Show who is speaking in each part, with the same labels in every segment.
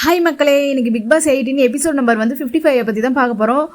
Speaker 1: Hi மக்களே இன்றைக்கி Bigg Boss eighteen episode number வந்து ஃபிஃப்டி ஃபைவ் பற்றி தான் பார்க்க போகிறோம்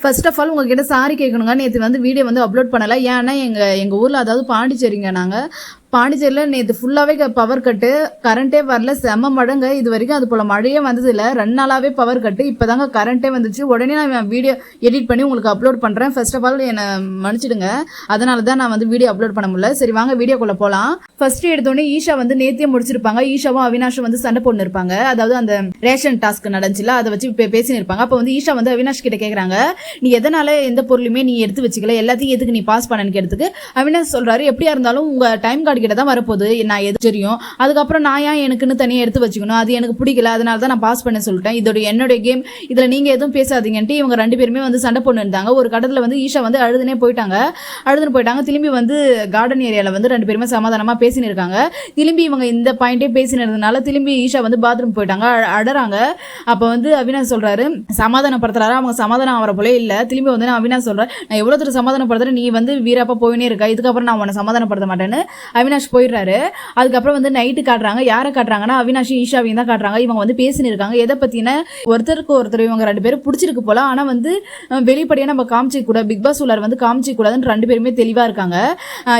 Speaker 1: ஃபர்ஸ்ட் ஆஃப் ஆல் உங்ககிட்ட சாரி கேட்கணுங்க. நேற்று வந்து வீடியோ வந்து அப்லோட் பண்ணலை. ஏன்னா எங்கள் எங்கள் ஊரில் அதாவது பாண்டிச்சேரிங்க நாங்கள் பாண்டிச்சேரியில் நேற்று ஃபுல்லாகவே பவர் கட்டு கரண்ட்டே வரல செம மழைங்க. இது வரைக்கும் அது போல் மழையே வந்தது இல்லை ரெண்டு நாளாகவே பவர் கட்டு இப்போ தாங்க கரண்ட்டே வந்துச்சு. உடனே நான் வீடியோ எடிட் பண்ணி உங்களுக்கு அப்லோட் பண்ணுறேன் ஃபர்ஸ்ட் ஆஃப் ஆல் என்னை மன்னிச்சிடுங்க. அதனால தான் நான் வந்து வீடியோ அப்லோட் பண்ண முடியல. சரி வாங்க வீடியோக்குள்ளே போகலாம் ஃபர்ஸ்ட் எடுத்தோடனே ஈஷா வந்து நேத்தியே முடிச்சிருப்பாங்க. ஈஷாவும் அவினாஷும் வந்து சண்டை போட்டு இருப்பாங்க. அதாவது அந்த ரேஷன் டாஸ்க் நடந்துச்சுல அதை வச்சு இப்போ பேசின்னு இருப்பாங்க அப்போ வந்து ஈஷா வந்து அவினாஷ் கிட்ட கேட்குறாங்க நீ எதனால எந்த பொருளுமே நீ எடுத்து வச்சுக்கல? எல்லாத்தையும் எதுக்கு நீ பாஸ் பண்ணனு கேட்டதுக்கு? அவினாஷ் சொல்கிறாரு எப்படியா இருந்தாலும் உங்கள் டைம் கார்டு கிட்ட தான் வரப்போகுது. நான் எது தெரியும்? அதுக்கப்புறம் நான் ஏன் எனக்குன்னு தனியாக எடுத்து வச்சுக்கணும்? அது எனக்கு பிடிக்கல. அதனால தான் நான் பாஸ் பண்ண சொல்லிட்டேன். இதோட என்னுடைய கேம் இதில் நீங்கள் எதுவும் பேசாதீங்கன்ட்டு இவங்க ரெண்டு பேருமே வந்து சண்டை போட்டு இருந்தாங்க. ஒரு கடத்தில் வந்து ஈஷா வந்து அழுதுனே போயிட்டாங்க. அழுதுன்னு போயிட்டாங்க. திரும்பி வந்து கார்டன் ஏரியாவில் வந்து ரெண்டு பேருமே சமாதானமாக பேசின்னு இருக்காங்க. திரும்பி இவங்க இந்த பாயிண்டே பேசினதுனால திரும்பி ஈஷா வந்து பாத்ரூம் போயிட்டாங்க. அழ- அழறாங்க. அப்போ வந்து அவினாஷ் சொல்கிறாரு சமாதானப்படுத்துறாரு? அவங்க சமாதானம் ஆகிற போலே இல்லை. திரும்பி வந்து நான் அவினாஷ் சொல்கிறேன் நான் எவ்வளோ தூரம் சமாதானப்படுத்துகிறேன் நீ வந்து வீரப்பா போயினே இருக்கா. இதுக்கப்புறம் நான் உன்னை சமாதானப்படுத்த மாட்டேன்னு அவினாஷ் அவினாஷ் போயிடுறாரு. அதுக்கப்புறம் வந்து நைட்டு காட்டுறாங்க. யாரை காட்டுறாங்கன்னா அவினாஷும் ஈஷாவையும் தான் காட்டுறாங்க. இவங்க வந்து பேசின்னு இருக்காங்க எதை பத்தின ஒருத்தருக்கு ஒருத்தர் இவங்க ரெண்டு பேரும் பிடிச்சிருக்கு போல. ஆனா வந்து அஹ், வெளிப்படையா நம்ம காமிச்சிக்க கூடாது. பிக் பாஸ் உள்ளார் வந்து காமிச்சிக்க கூடாதுன்னு ரெண்டு பேருமே தெளிவா இருக்காங்க.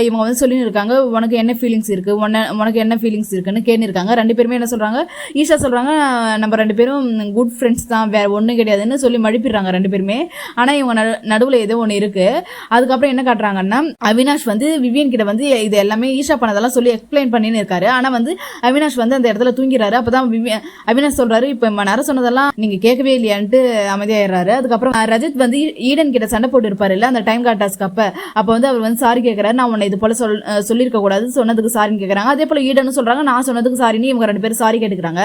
Speaker 1: இவங்க வந்து சொல்லின்னு இருக்காங்க உனக்கு என்ன ஃபீலிங்ஸ் இருக்கு? உன்ன உனக்கு என்ன ஃபீலிங்ஸ் இருக்குன்னு கேட்டிருக்காங்க. ரெண்டு பேருமே என்ன சொல்றாங்க ஈஷா சொல்றாங்க நம்ம ரெண்டு பேரும் குட் ஃப்ரெண்ட்ஸ் தான். வேற ஒன்றும் கிடையாதுன்னு சொல்லி மழுப்பிடுறாங்க ரெண்டு பேருமே. ஆனா இவங்க நடு நடுவில் ஏதோ ஒன்று இருக்கு. அதுக்கப்புறம் என்ன காட்டுறாங்கன்னா அவினாஷ் வந்து விவியன் கிட்ட வந்து இது எல்லாமே ஈஷா பண்ணதெல்லாம் சொல்லி எக்ஸ்பிளைன் பண்ணின்னு இருக்காரு. ஆனா வந்து அவினாஷ் வந்து அந்த இடத்துல தூங்கிறாரு. அப்போ தான் அவினாஷ் சொல்றாரு இப்போ ம நேரம் சொன்னதெல்லாம் நீங்க கேட்கவே இல்லையான்ட்டு அமைதியாயிடுறாரு. அதுக்கப்புறம் ரஜித் வந்து ஈடன் கிட்ட சண்டை போட்டு இருப்பாருல்ல அந்த டைம் காட்டாஸ்க்கு அப்போ. அப்போ வந்து அவர் வந்து சாரி கேட்கறாரு நான் உன்னை இது போல சொல் சொல்லியிருக்க கூடாது. சொன்னதுக்கு சாரின்னு கேட்குறாங்க அதே போல ஈடன்னு சொல்றாங்க நான் சொன்னதுக்கு சாரின்னு இவங்க ரெண்டு பேரும் சாரி கேட்டுக்கிறாங்க.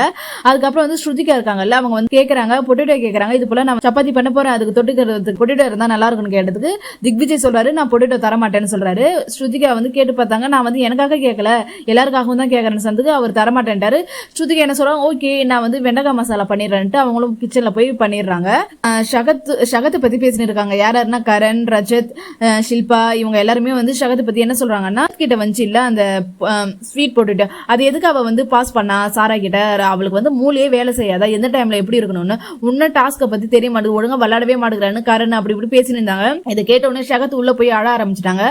Speaker 1: அதுக்கப்புறம் வந்து ஸ்ருதிகா இருக்காங்கல்ல அவங்க வந்து கேட்கறாங்க பொட்டேட்டோ கேட்கறாங்க இது போல நான் சப்பாத்தி பண்ண போறேன். அதுக்கு தொட்டுக்கிறதுக்கு பொட்டேட்டோ இருந்தால் நல்லா இருக்கும்னு கேட்டதுக்கு திக்விஜய் சொல்றாரு நான் பொட்டேட்டோ தர மாட்டேன்னு சொல்றாரு. ஸ்ருதிகா வந்து கேட்டு பார்த்தாங்க நான் வந்து எனக்கு எனக்காக கேட்கல எல்லாருக்காகவும் தான் கேட்கறேன்னு சந்துக்கு அவர் தரமாட்டேன்ட்டாரு. ஸ்ருதிக்கு என்ன சொல்கிறாங்க ஓகே நான் வந்து வெண்டைக்காய் மசாலா பண்ணிடுறேன்ட்டு அவங்களும் கிச்சனில் போய் பண்ணிடுறாங்க. ஷகத் ஷகத்தை பற்றி பேசினு இருக்காங்க. யார் யாருன்னா கரண் ரஜத் ஷில்பா இவங்க எல்லாருமே வந்து ஷகத்தை பற்றி என்ன சொல்றாங்கன்னா கிட்ட வந்துச்சு இல்லை அந்த ஸ்வீட் போட்டுட்டு. அது எதுக்கு அவள் வந்து பாஸ் பண்ணா? சாரா கிட்ட அவளுக்கு வந்து மூளையே வேலை செய்யாதா? எந்த டைமில் எப்படி இருக்கணும்னு? உன்ன டாஸ்க்கை பற்றி தெரிய மாட்டேங்குது ஒழுங்கா விளாடவே மாட்டேங்கிறான்னு கரண் அப்படி இப்படி பேசிட்டு இருந்தாங்க. இதை கேட்ட உடனே ஷகத் உள்ளே போய் அழ ஆரம்பிச்சிட்டாங்க.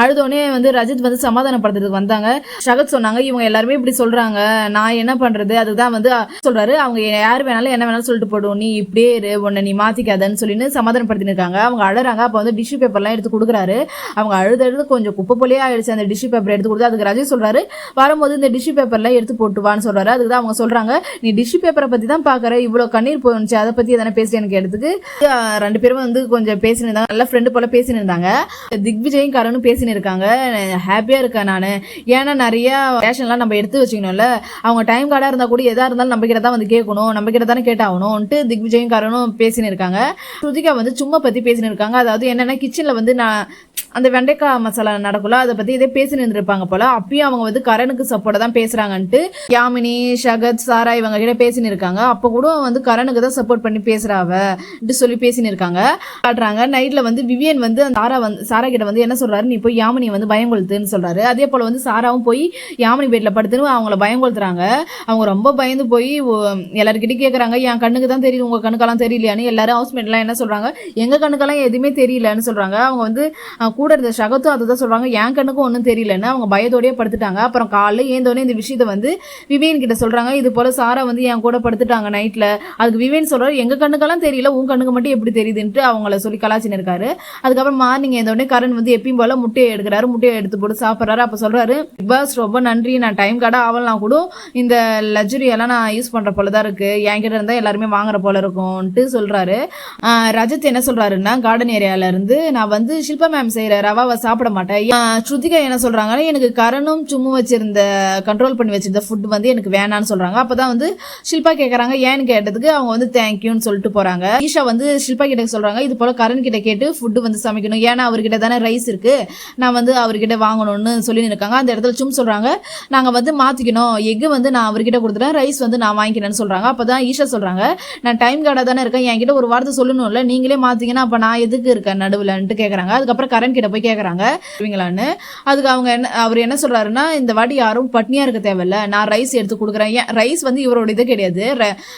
Speaker 1: அழுத உடனே வந்து ரஜித் வந்து சமாதானப்படுத்துறதுக்கு வந்தாங்க. ஷகத் சொன்னாங்க இவங்க எல்லாருமே இப்படி சொல்றாங்க. நான் என்ன பண்றது? அதுதான் வந்து சொல்றாரு. அவங்க யார் வேணாலும் என்ன வேணாலும் சொல்லிட்டு போடும் நீ இப்படியே இரு. உன்னை நீ மாத்திக்காதன்னு சொல்லின்னு சமாதானப்படுத்தின்னு இருக்காங்க அவங்க அழறாங்க. அப்ப வந்து டிஷ்யூ பேப்பர்லாம் எடுத்து கொடுக்குறாரு. அவங்க அழுது அழுது கொஞ்சம் குப்பை போலே ஆயிடுச்சு அந்த டிஷ்யூ பேப்பர் எடுத்து கொடுத்து. அதுக்கு ரஜி சொல்றாரு வரும்போது இந்த டிஷ்யூ பேப்பர்லாம் எடுத்து போட்டு வான்னு சொல்றாரு. அதுக்கு தான் அவங்க சொல்றாங்க நீ டிஷ்யூ பேப்பரை பத்தி தான் பாக்குற. இவ்வளவு கண்ணீர் போச்சு அதை பத்தி எதனா பேசி எனக்கு எடுத்துக்கு? ரெண்டு பேரும் வந்து கொஞ்சம் பேசினு இருந்தாங்க நல்ல ஃப்ரெண்டு போல பேசினிருந்தாங்க. திக்விஜயும் கரனும் பேசினிருக்காங்க. ஹாப்பியா இருக்கேன் நானு. ஏன்னா நிறைய ரேஷன்லாம் நம்ம எடுத்து வச்சுக்கணும்ல. அவங்க டைம் கார்டா இருந்தா கூட எதா இருந்தாலும் நம்ம கிட்ட தான் வந்து கேட்கணும். நம்ம கிட்ட தானே கேட்டாகணும்ட்டு திக்விஜயும் காரனும் பேசினிருக்காங்க ஸ்ருதிகா வந்து சும்மா பத்தி பேசினு இருக்காங்க. அதாவது என்னன்னா கிச்சன்ல வந்து நான் அந்த வெண்டைக்காய் மசாலா நடக்கும்ல அதை பத்தி இதே பேசினு இருப்பாங்க போல. அப்பயும் அவங்க வந்து கரனுக்கு சப்போர்ட்டா தான் பேசுறாங்கன்ட்டு யாமினி ஷகத் சாரா இவங்க கிட்ட பேசினு இருக்காங்க. அப்ப கூட வந்து கரனுக்கு தான் சப்போர்ட் பண்ணி பேசுறாவ சொல்லி பேசினு இருக்காங்க. காட்டுறாங்க. நைட்ல வந்து விவியன் வந்து அந்த சாரா வந்து சாரா கிட்ட வந்து என்ன சொல்றாரு நீ போய் யாமினி வந்து பயங்கொளுத்துன்னு சொல்றாரு. அதே போல வந்து சாராவும் போய் யாமினி பேட்டில் படுத்துன்னு அவங்கள பயங்கொளுத்துறாங்க. அவங்க ரொம்ப பயந்து போய் ஒ- கேட்குறாங்க கேக்குறாங்க என் கண்ணுக்கு தான் தெரியுது உங்க கண்ணுக்கெல்லாம் தெரியலையான்னு. எல்லாரும் ஹவுஸ்மேட்லாம் என்ன சொல்றாங்க எங்க கண்ணுக்கெல்லாம் எதுவுமே தெரியலன்னு சொல்றாங்க. அவங்க வந்து கூட இருந்த ஷகத்தும் அதுதான் சொல்கிறாங்க என் கண்ணுக்கும் ஒன்றும் தெரியலன்னு அவங்க பயத்தோடயே படுத்துட்டாங்க. அப்புறம் காலைல ஏந்தோடனே இந்த விஷயத்த வந்து விவேன் கிட்ட சொல்கிறாங்க இது போல் சாரா வந்து என் கூட படுத்துட்டாங்க நைட்டில் அதுக்கு விவேன் சொல்கிறார் எங்கள் கண்ணுக்கெல்லாம் தெரியல. உன் கண்ணுக்கு மட்டும் எப்படி தெரியுதுன்ட்டு அவங்கள சொல்லி கலாச்சின்னு இருக்காரு. அதுக்கப்புறம் மார்னிங் ஏந்தோடனே கரண் வந்து எப்பயும் போல் முட்டையை எடுக்கிறாரு. முட்டையை எடுத்து போட்டு சாப்பிட்றாரு. அப்போ சொல்கிறாரு "பிக் பாஸ் ரொம்ப நன்றி. நான் டைம் கடை ஆவலாம் கூட இந்த லக்ஸுரி எல்லாம் நான் யூஸ் பண்ணுற போல தான் இருக்குது என்கிட்ட இருந்தால் எல்லாருமே வாங்குற போல இருக்கும்ன்ட்டு சொல்கிறாரு ரஜத் என்ன சொல்கிறாருன்னா கார்டன் ஏரியாவிலேருந்து நான் வந்து ஷில்பா மேம் செய்யற ரவாவை சாப்பிட மாட்டேன். ஸ்ருதிகா என்ன சொல்றாங்கன்னா எனக்கு கரணும் சும்மும் வச்சிருந்த கண்ட்ரோல் பண்ணி வச்சிருந்த ஃபுட் வந்து எனக்கு வேணான்னு சொல்றாங்க. அப்பதான் வந்து ஷில்பா கேக்குறாங்க ஏன்னு கேட்டதுக்கு அவங்க வந்து தேங்க்யூன்னு சொல்லிட்டு போறாங்க. ஈஷா வந்து ஷில்பா கிட்ட சொல்றாங்க இது போல கரண் கிட்ட கேட்டு ஃபுட் வந்து சமைக்கணும். ஏன்னா அவர்கிட்ட தானே ரைஸ் இருக்கு. நான் வந்து அவர்கிட்ட வாங்கணும்னு சொல்லி இருக்காங்க அந்த இடத்துல சும் சொல்றாங்க நாங்க வந்து மாத்திக்கணும். எக் வந்து நான் அவர்கிட்ட கொடுத்துட்டேன் ரைஸ் வந்து நான் வாங்கிக்கிறேன்னு சொல்றாங்க. அப்பதான் ஈஷா சொல்றாங்க நான் டைம் கார்டா தானே இருக்கேன் என்கிட்ட ஒரு வார்த்தை சொல்லணும்ல நீங்களே மாத்தீங்கன்னா அப்ப நான் எதுக்கு இருக்கேன் நடுவுலன்ட்டு கேக்குறாங்க. அதுக்கப்புறம் கரண் கிட்ட போய் கேட்குறாங்க இவங்களான்னு அதுக்கு அவங்க என்ன அவர் என்ன சொல்றாருன்னா இந்த வாட்டி யாரும் பட்னியா இருக்க தேவையில்ல. நான் ரைஸ் எடுத்து கொடுக்குறேன். ஏன் ரைஸ் வந்து இவரோட இது கிடையாது.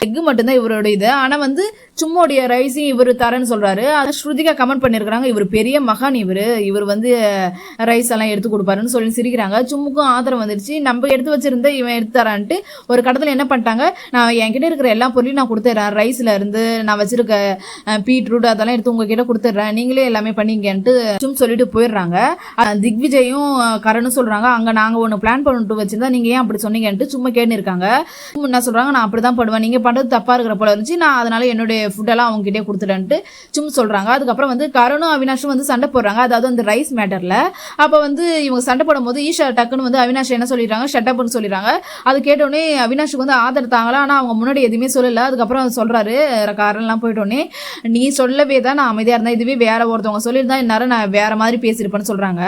Speaker 1: எக்கு மட்டும்தான் இவரோட இது. ஆனா வந்து சும்மாவுடைய ரைஸையும் இவர் தரேன்னு சொல்றாரு. அதை ஸ்ருதிகா கமெண்ட் பண்ணியிருக்கிறாங்க இவர் பெரிய மகான் இவர். இவர் வந்து ரைஸ் எல்லாம் எடுத்து கொடுப்பாருன்னு சொல்லி சிரிக்கிறாங்க. சும்முக்கும் ஆதரவு வந்துருச்சு. நம்ம எடுத்து வச்சிருந்த இவன் எடுத்து தரான்ட்டு ஒரு கடத்துல என்ன பண்ணிட்டாங்க? நான் என்கிட்ட இருக்கிற எல்லா பொருளையும் நான் கொடுத்துட்றேன் ரைஸ்ல இருந்து நான் வச்சிருக்க பீட்ரூட் அதெல்லாம் எடுத்து உங்ககிட்ட கொடுத்துட்றேன் நீங்களே எல்லாமே பண்ணிங்கன்ட்டு சும் சொல்லிட்டு போயிடுறாங்க. திக்விஜயும் கரணும் சொல்கிறாங்க அங்கே நாங்கள் ஒன்று பிளான் பண்ணிட்டு வச்சுருந்தா நீங்கள் ஏன் அப்படி சொன்னீங்கன்ட்டு சும்மா கேட்டுருக்காங்க என்ன சொல்கிறாங்க நான் அப்படி தான் பண்ணுவேன். நீங்கள் பண்ணுறது தப்பாக இருக்கிற போல இருந்துச்சு. நான் அதனால் என்னுடைய ஃபுட்டெல்லாம் அவங்ககிட்டே கொடுத்துட்டேன்ட்டு சும்மா சொல்கிறாங்க அதுக்கப்புறம் வந்து கரணும் அவினாஷும் வந்து சண்டை போடுறாங்க. அதாவது அந்த ரைஸ் மேட்டரில் அப்போ வந்து இவங்க சண்டை போடும்போது ஈஷா டக்குன்னு வந்து அவினாஷ் என்ன சொல்லிடுறாங்க? ஷட்டப்னு சொல்லிடுறாங்க. அது கேட்டோடனே அவினாஷுக்கு வந்து ஆதரவு தாங்களா அவங்க முன்னாடி எதுவுமே சொல்லலை. அதுக்கப்புறம் அவர் காரெல்லாம் போயிட்டோடனே நீ சொல்லவே தான் நான் அமைதியாக இருந்தேன். இதுவே வேற ஒருத்தவங்க சொல்லியிருந்தா இந்நேரம் நான் வேற மாதிரி பேசியிருப்பேன்னு சொல்கிறாங்க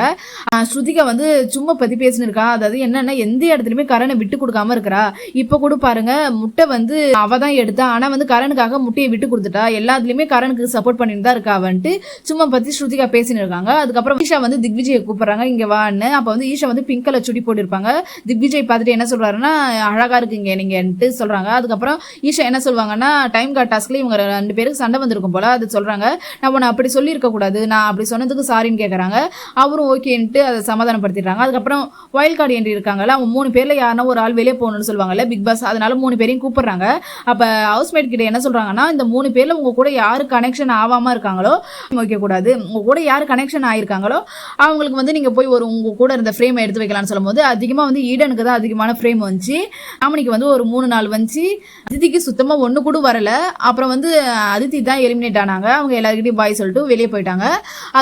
Speaker 1: ஸ்ருதிகா வந்து சும்மா பற்றி பேசினிருக்கா. அதாவது என்னென்னா எந்த இடத்துலையுமே கரனை விட்டு கொடுக்காம இருக்கிறா. இப்போ கூட பாருங்க முட்டை வந்து அவ தான் எடுத்தா ஆனால் வந்து கரனுக்காக முட்டையை விட்டு கொடுத்துட்டா. எல்லாத்துலேயுமே கரனுக்கு சப்போர்ட் பண்ணிட்டு தான் இருக்கா வந்துட்டு சும்மா பற்றி ஸ்ருதிகா பேசினிருக்காங்க. இருக்காங்க அதுக்கப்புறம் ஈஷா வந்து திக்விஜயை கூப்பிட்றாங்க இங்கே வான்னு அப்போ வந்து ஈஷா வந்து பிங்க் கலர் சுடி போட்டிருப்பாங்க. திக்விஜய் பார்த்துட்டு என்ன சொல்கிறாருன்னா அழகாக இருக்குங்க நீங்கன்ட்டு சொல்கிறாங்க அதுக்கப்புறம் ஈஷா என்ன சொல்லுவாங்கன்னா டைம் கார்ட் டாஸ்க்ல இவங்க ரெண்டு பேருக்கு சண்டை வந்திருக்கும் போல. அது சொல்கிறாங்க நான் உன்னை அப்படி சொல்லியிருக்க கூடாது. நான் அப்படி சொன்னதுக்கு சாரின்னு கேட்குறாங்க அவரும் ஓகேன்ட்டு அதை சமாதானப்படுத்திடுறாங்க. அதுக்கப்புறம் வயல் கார்டு என்ட்ரி இருக்காங்கல்ல அவங்க மூணு பேரில் யாருன்னா ஒரு ஆள் வெளியே போகணும்னு சொல்லுவாங்கல்ல பிக் பாஸ் அதனால மூணு பேரையும் கூப்பிட்றாங்க. அப்போ ஹவுஸ் ஹவுஸ்மேட் கிட்ட என்ன சொல்றாங்கன்னா இந்த மூணு பேரில் உங்கள் கூட யார் கனெக்ஷன் ஆகாமல் இருக்காங்களோ வைக்கக்கூடாது உங்கள் கூட யார் கனெக்ஷன் ஆகிருக்காங்களோ அவங்களுக்கு வந்து நீங்கள் போய் ஒரு உங்கள் கூட இருந்த ஃப்ரேம் எடுத்து வைக்கலாம்னு சொல்லும்போது அதிகமாக வந்து ஈடனுக்கு தான் அதிகமான ஃப்ரேம் வந்துச்சு. ஆமணிக்கு வந்து ஒரு மூணு நாள் வந்துச்சு. அதிதிக்கு சுத்தமாக ஒன்று கூட வரல. அப்புறம் வந்து அதித்தி தான் எலிமினேட் ஆனாங்க. அவங்க எல்லாருக்கிட்டையும் பாய் சொல்லிட்டு வெளியே போயிட்டாங்க.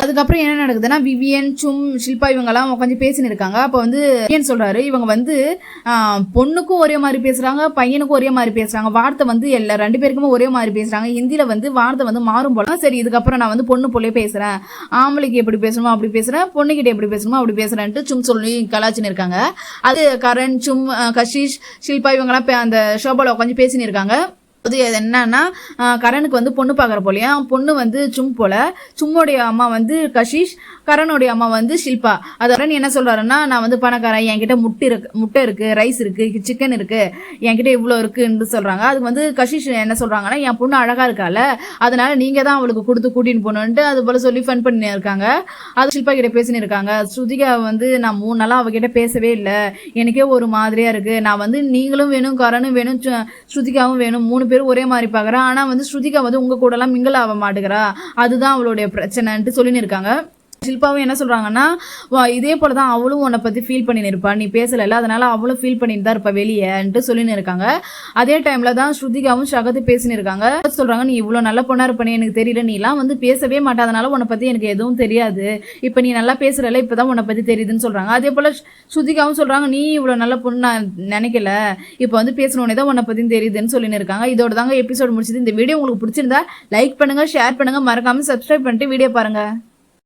Speaker 1: அதுக்கப்புறம் என்ன நடக்குதுன்னா விவியன் சும் ஷில்பா இவங்கெல்லாம் உட்காந்து பேசின்னு இருக்காங்க. அப்போ வந்து விவியன் சொல்கிறாரு இவங்க வந்து பொண்ணுக்கும் ஒரே மாதிரி பேசுகிறாங்க பையனுக்கும் ஒரே மாதிரி பேசுகிறாங்க வார்த்தை வந்து எல்லா ரெண்டு பேருக்குமே ஒரே மாதிரி பேசுகிறாங்க ஹிந்தியில் வந்து வார்த்தை வந்து மாறும் போல. சரி இதுக்கப்புறம் நான் வந்து பொண்ணு போலே பேசுகிறேன் ஆம்பளைக்கு எப்படி பேசணுமோ அப்படி பேசுறேன் பொண்ணுக்கிட்ட எப்படி பேசணுமோ அப்படி பேசுகிறேன்ட்டு சும் சொல்லி கலாச்சின்னு இருக்காங்க. அது கரண் சும் கஷிஷ் ஷில்பா இவங்கெல்லாம் அந்த ஷோபாவில் உட்காந்து பேசின்னு இருக்காங்க. அது என்னன்னா கரனுக்கு வந்து பொண்ணு பார்க்குற போலையா. பொண்ணு வந்து சும் போல. சும்முடைய அம்மா வந்து கஷிஷ் கரனுடைய அம்மா வந்து ஷில்பா. அது கரண் என்ன சொல்கிறாருன்னா நான் வந்து பணக்காரன் என்கிட்ட முட்டை இருக்கு முட்டை இருக்குது ரைஸ் இருக்குது சிக்கன் இருக்குது என்கிட்ட இவ்வளோ இருக்குன்னு சொல்கிறாங்க அதுக்கு வந்து கஷிஷ் என்ன சொல்கிறாங்கன்னா என் பொண்ணு அழகாக இருக்கால அதனால நீங்கள் தான் அவளுக்கு கொடுத்து கூட்டின்னு போகணுன்ட்டு அது போல் சொல்லி ஃபன் பண்ணி இருக்காங்க. அது ஷில்பா கிட்ட பேசின்னு இருக்காங்க. ஸ்ருதிகா வந்து நான் மூணு நாளாக அவகிட்ட பேசவே இல்லை. எனக்கே ஒரு மாதிரியாக இருக்குது நான் வந்து நீங்களும் வேணும் கரனும் வேணும் சு- ஸ்ருதிகாவும் வேணும் மூணு பேரும் ஒரே மாதிரி பார்க்குறா ஆனா வந்து ஸ்ருதிகா வந்து உங்க கூடலாம் மிங்கிள் ஆக மாட்டேங்கிறா அதுதான் அவளுடைய பிரச்சனைன்ட்டு சொல்லின்னு இருக்காங்க. ஷில்பாவும் என்ன சொல்கிறாங்கன்னா வா இதே போல தான் அவளும் உன்னை பற்றி ஃபீல் பண்ணின்னு இருப்பா. நீ பேசலைல்ல அதனால அவளும் ஃபீல் பண்ணிட்டு தான் இருப்பா வெளியேன்ட்டு சொல்லின்னு இருக்காங்க. அதே டைமில் தான் ஸ்ருதிகாவும் ஷகத்து பேசின்னு இருக்காங்க. சொல்கிறாங்க நீ இவ்வளோ நல்ல பொண்ணாக இருப்பனே எனக்கு தெரியல. நீலாம் வந்து பேசவே மாட்டாதனால உன்னை பற்றி எனக்கு எதுவும் தெரியாது. இப்போ நீ நல்லா பேசுறல இப்பதான் உன்னை பற்றி தெரியுதுன்னு சொல்கிறாங்க அதே போல் ஸ்ருதிகாவும் சொல்கிறாங்க நீ இவ்வளோ நல்ல பொண்ணு நான் நினைக்கல. இப்போ வந்து பேசணுன்னே தான் உன்னை பற்றி தெரியுதுன்னு சொல்லின்னு இருக்காங்க. இதோட தாங்க எபிசோட் முடிச்சது. இந்த வீடியோ உங்களுக்கு பிடிச்சிருந்தா லைக் பண்ணுங்கள் ஷேர் பண்ணுங்க. மறக்காமல் சப்ஸ்கிரைப் பண்ணிட்டு வீடியோ பாருங்க.